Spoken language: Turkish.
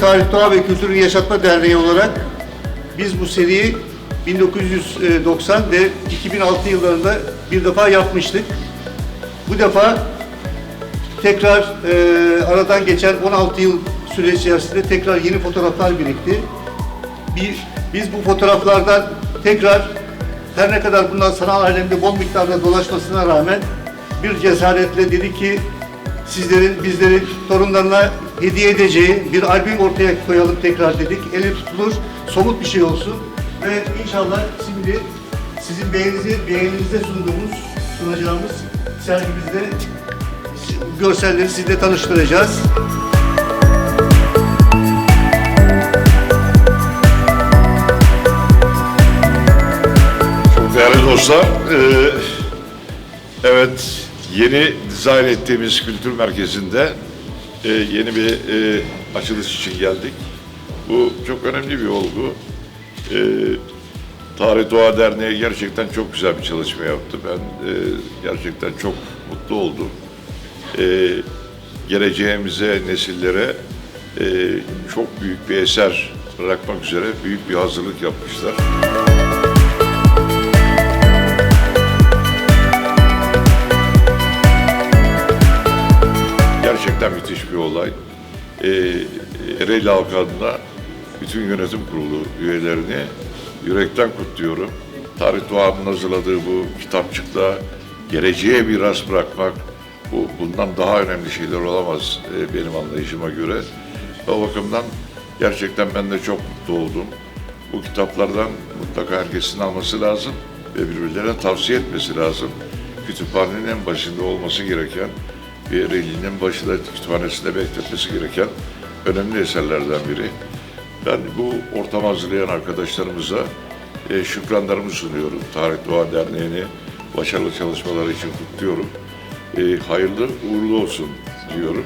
Tarih, Doğa ve Kültürü Yaşatma Derneği olarak biz bu seriyi 1990 ve 2006 yıllarında bir defa yapmıştık. Bu defa tekrar e, aradan geçen 16 yıl süreç içerisinde tekrar yeni fotoğraflar birikti. Bir, biz bu fotoğraflardan tekrar her ne kadar bunlar sanal alemde bol miktarda dolaşmasına rağmen bir cesaretle dedi ki sizlerin, bizlerin torunlarına hediye edeceği bir albüm ortaya koyalım tekrar dedik. Eli tutulur, somut bir şey olsun ve inşallah şimdi sizin beğeninizi, beğeninize sunduğumuz, sunacağımız sergimizde görselleri sizle tanıştıracağız. Çok değerli dostlar, eee, evet yeni dizayn ettiğimiz kültür merkezinde eee, yeni bir eee, açılış için geldik. Bu çok önemli bir olgu. Eee Tarih Doğa Derneği gerçekten çok güzel bir çalışma yaptı. Ben eee, gerçekten çok mutlu oldum. Eee, geleceğimize, nesillere eee, çok büyük bir eser bırakmak üzere büyük bir hazırlık yapmışlar. Gerçekten müthiş bir olay. Ee, Ereğli halkı adına bütün yönetim kurulu üyelerini yürekten kutluyorum. Tarih Doğan'ın hazırladığı bu kitapçıkla geleceğe miras bırakmak, bu, bundan daha önemli şeyler olamaz e, benim anlayışıma göre. O bakımdan gerçekten ben de çok mutlu oldum. Bu kitaplardan mutlaka herkesin alması lazım ve birbirlerine tavsiye etmesi lazım. Kütüphanenin en başında olması gereken bir Ereğli'nin başında kütüphanesinde bekletmesi gereken önemli eserlerden biri. Ben bu ortam hazırlayan arkadaşlarımıza e, şükranlarımı sunuyorum. Tarih Doğa Derneği'ni başarılı çalışmaları için kutluyorum. E, hayırlı uğurlu olsun diyorum.